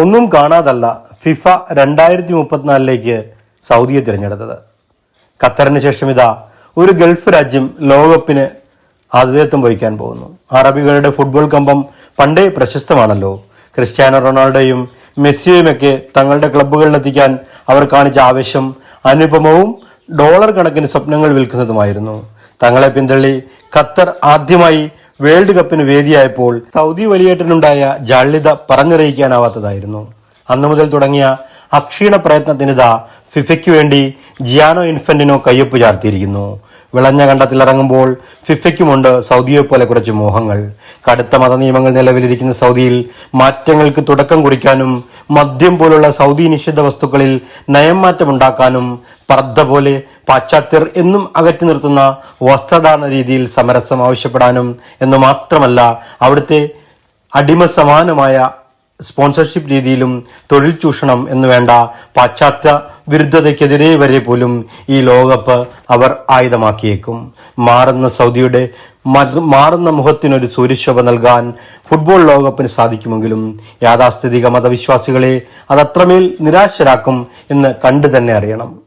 ഒന്നും കാണാതല്ല ഫിഫ രണ്ടായിരത്തി മുപ്പത്തിനാലിലേക്ക് സൗദിയെ തിരഞ്ഞെടുത്തത്. ഖത്തറിന് ശേഷം ഇതാ ഒരു ഗൾഫ് രാജ്യം ലോകകപ്പിന് ആതിഥേയത്വം വഹിക്കാൻ പോകുന്നു. അറബികളുടെ ഫുട്ബോൾ കമ്പം പണ്ടേ പ്രശസ്തമാണല്ലോ. ക്രിസ്ത്യാനോ റൊണാൾഡോയും മെസ്സിയുമൊക്കെ തങ്ങളുടെ ക്ലബ്ബുകളിലെത്തിക്കാൻ അവർ കാണിച്ച ആവേശം അനുപമവും ഡോളർ കണക്കിന് സ്വപ്നങ്ങൾ വിൽക്കുന്നതുമായിരുന്നു. തങ്ങളെ പിന്തള്ളി ഖത്തർ ആദ്യമായി വേൾഡ് കപ്പിന് വേദിയായപ്പോൾ സൗദി വലിയേട്ടനുണ്ടായ ജാള്യത പറഞ്ഞറിയിക്കാനാവാത്തതായിരുന്നു. അന്നു മുതൽ തുടങ്ങിയ അക്ഷീണ പ്രയത്നത്തിനിതാ ഫിഫയ്ക്ക് വേണ്ടി ജിയാനോ ഇൻഫന്റിനോ കയ്യൊപ്പ് ചാർത്തിയിരിക്കുന്നു. വിളഞ്ഞ കണ്ടത്തിൽ ഇറങ്ങുമ്പോൾ ഫിഫയ്ക്കുമുണ്ട് സൗദിയെ പോലെ കുറച്ച് മോഹങ്ങൾ. കടുത്ത മതനിയമങ്ങൾ നിലവിലിരിക്കുന്ന സൗദിയിൽ മാറ്റങ്ങൾക്ക് തുടക്കം കുറിക്കാനും മദ്യം പോലുള്ള സൗദി നിഷിദ്ധ വസ്തുക്കളിൽ നയം മാറ്റമുണ്ടാക്കാനും പർദ്ദ പോലെ പാശ്ചാത്യർ എന്നും അകറ്റി നിർത്തുന്ന വസ്ത്രധാരണ രീതിയിൽ സമരസം ആവശ്യപ്പെടാനും എന്ന് മാത്രമല്ല അവിടുത്തെ അടിമ സമാനമായ സ്പോൺസർഷിപ്പ് രീതിയിലും തൊഴിൽ ചൂഷണം എന്ന് വേണ്ട പാശ്ചാത്യ വിരുദ്ധതയ്ക്കെതിരെ വരെ പോലും ഈ ലോകകപ്പ് അവർ ആയുധമാക്കിയേക്കും. മാറുന്ന സൗദിയുടെ മാറുന്ന മുഖത്തിനൊരു സൂര്യശോഭ നൽകാൻ ഫുട്ബോൾ ലോകകപ്പിന് സാധിക്കുമെങ്കിലും യാഥാസ്ഥിതിക മതവിശ്വാസികളെ അതത്രമേൽ നിരാശരാക്കും എന്ന് കണ്ടു തന്നെ അറിയണം.